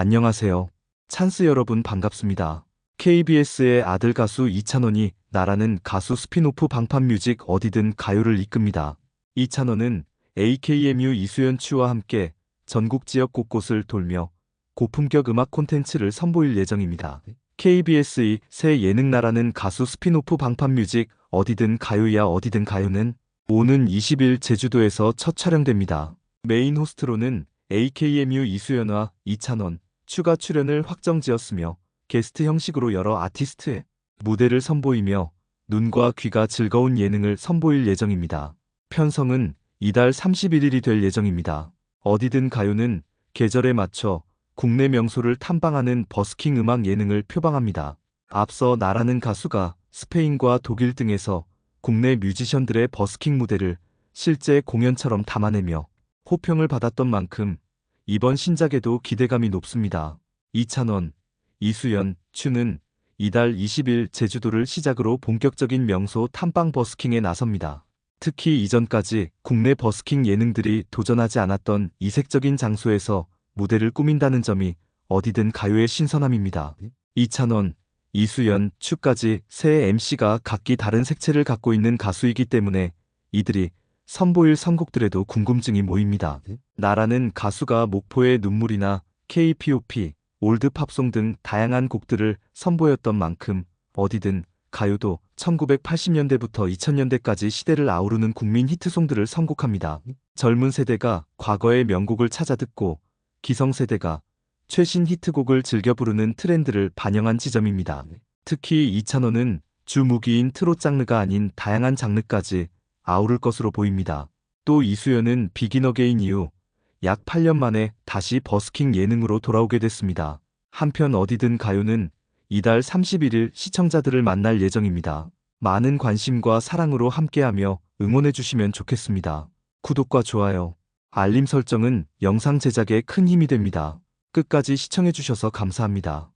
안녕하세요. 찬스 여러분 반갑습니다. KBS의 아들 가수 이찬원이 나라는 가수 스피노프 방판 뮤직 어디든 가요를 이끕니다. 이찬원은 AKMU 이수연 추와 함께 전국 지역 곳곳을 돌며 고품격 음악 콘텐츠를 선보일 예정입니다. KBS의 새 예능 나라는 가수 스피노프 방판 뮤직 어디든 가요야 어디든 가요는 오는 20일 제주도에서 첫 촬영됩니다. 메인 호스트로는 AKMU 이수연과 이찬원, 추가 출연을 확정지었으며 게스트 형식으로 여러 아티스트의 무대를 선보이며 눈과 귀가 즐거운 예능을 선보일 예정입니다. 편성은 이달 31일이 될 예정입니다. 어디든 가요는 계절에 맞춰 국내 명소를 탐방하는 버스킹 음악 예능을 표방합니다. 앞서 나라는 가수가 스페인과 독일 등에서 국내 뮤지션들의 버스킹 무대를 실제 공연처럼 담아내며 호평을 받았던 만큼 이번 신작에도 기대감이 높습니다. 이찬원, 이수연, 추는 이달 20일 제주도를 시작으로 본격적인 명소 탐방 버스킹에 나섭니다. 특히 이전까지 국내 버스킹 예능들이 도전하지 않았던 이색적인 장소에서 무대를 꾸민다는 점이 어디든 가요의 신선함입니다. 이찬원, 이수연, 추까지 새 MC가 각기 다른 색채를 갖고 있는 가수이기 때문에 이들이 선보일 선곡들에도 궁금증이 모입니다. 나라는 가수가 목포의 눈물이나 K-POP, 올드 팝송 등 다양한 곡들을 선보였던 만큼 어디든 가요도 1980년대부터 2000년대까지 시대를 아우르는 국민 히트송들을 선곡합니다. 젊은 세대가 과거의 명곡을 찾아 듣고 기성세대가 최신 히트곡을 즐겨 부르는 트렌드를 반영한 지점입니다. 특히 이찬원은 주 무기인 트롯 장르가 아닌 다양한 장르까지 아우를 것으로 보입니다. 또 이수연은 비긴 어게인 이후 약 8년 만에 다시 버스킹 예능으로 돌아오게 됐습니다. 한편 어디든 가요는 이달 31일 시청자들을 만날 예정입니다. 많은 관심과 사랑으로 함께하며 응원해주시면 좋겠습니다. 구독과 좋아요, 알림 설정은 영상 제작에 큰 힘이 됩니다. 끝까지 시청해주셔서 감사합니다.